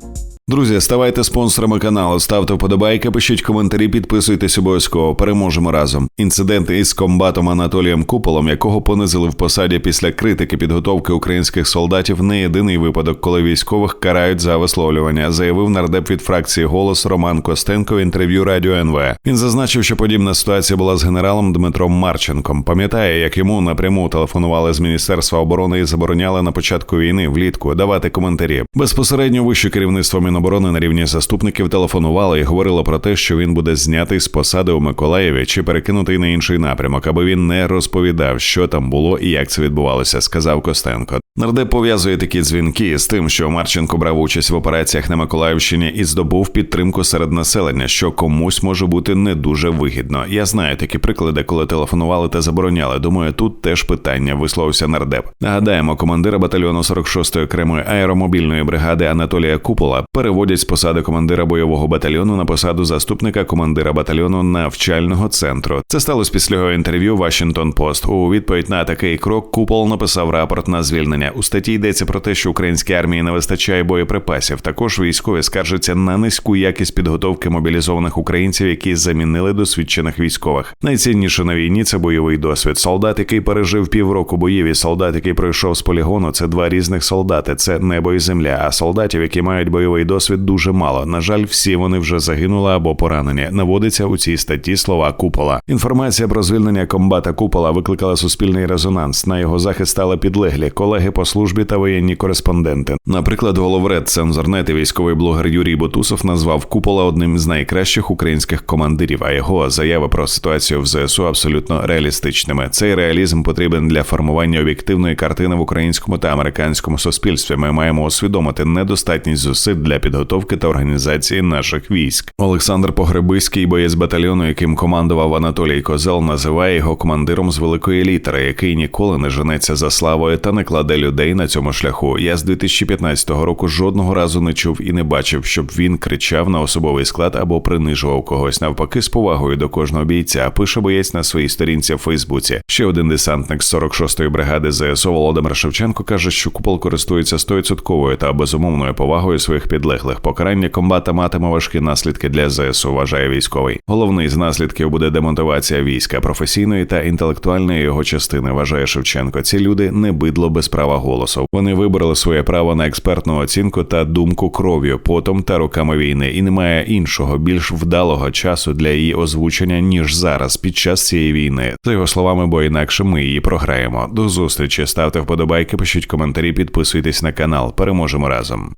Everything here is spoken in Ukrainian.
Música Друзі, ставайте спонсорами каналу, ставте вподобайки, пишіть коментарі, підписуйтесь обов'язково. Переможемо разом. Інцидент із комбатом Анатолієм Куполом, якого понизили в посаді після критики підготовки українських солдатів, не єдиний випадок, коли військових карають за висловлювання, заявив нардеп від фракції Голос Роман Костенко в інтерв'ю Радіо НВ. Він зазначив, що подібна ситуація була з генералом Дмитром Марченком. Пам'ятає, як йому напряму телефонували з міністерства оборони і забороняли на початку війни влітку давати коментарі. Безпосередньо вище керівництво Міноборони на рівні заступників телефонувала і говорило про те, що він буде знятий з посади у Миколаєві чи перекинутий на інший напрямок, аби він не розповідав, що там було і як це відбувалося, сказав Костенко. Нардеп пов'язує такі дзвінки з тим, що Марченко брав участь в операціях на Миколаївщині і здобув підтримку серед населення, що комусь може бути не дуже вигідно. Я знаю такі приклади, коли телефонували та забороняли. Думаю, тут теж питання висловився нардеп. Нагадаємо, командира батальйону 46-ї окремої аеромобільної бригади Анатолія Купола переводять з посади командира бойового батальйону на посаду заступника командира батальйону навчального центру. Це сталося після його інтерв'ю Washington Post. У відповідь на такий крок Купол написав рапорт на звільнення. У статті йдеться про те, що українській армії не вистачає боєприпасів. Також військові скаржаться на низьку якість підготовки мобілізованих українців, які замінили досвідчених військових. Найцінніше на війні це бойовий досвід. Солдат, який пережив півроку боїв, і солдат, який пройшов з полігону, це два різних солдати. Це небо і земля. А солдатів, які мають бойовий досвід, дуже мало. На жаль, всі вони вже загинули або поранені. Наводиться у цій статті слова купола. Інформація про звільнення комбата купола викликала суспільний резонанс. На його захист стали підлеглі колеги по службі та воєнні кореспонденти. Наприклад, головред цензорнет і військовий блогер Юрій Ботусов назвав купола одним з найкращих українських командирів. А його заяви про ситуацію в ЗСУ абсолютно реалістичними. Цей реалізм потрібен для формування об'єктивної картини в українському та американському суспільстві. Ми маємо усвідомити недостатність зусиль для підготовки та організації наших військ. Олександр Погребиський, боєць батальйону, яким командував Анатолій Козел, називає його командиром з великої літери, який ніколи не женеться за славою та не кладе людей на цьому шляху. Я з 2015 року жодного разу не чув і не бачив, щоб він кричав на особовий склад або принижував когось. Навпаки, з повагою до кожного бійця. Пише боєць на своїй сторінці в Фейсбуці. Ще один десантник з 46-ї бригади ЗСУ Володимир Шевченко каже, що купол користується 100% та безумовною повагою своїх підлеглих. Покарання комбата матиме важкі наслідки для ЗСУ. Вважає військовий. Головний з наслідків буде демонтувація війська професійної та інтелектуальної його частини. Вважає Шевченко. Ці люди не бидло без права голосу. Вони вибрали своє право на експертну оцінку та думку кров'ю, потом та роками війни, і немає іншого більш вдалого часу для її озвучення ніж зараз під час цієї війни. За його словами, бо інакше ми її програємо. До зустрічі ставте вподобайки, пишіть коментарі, підписуйтесь на канал. Переможемо разом.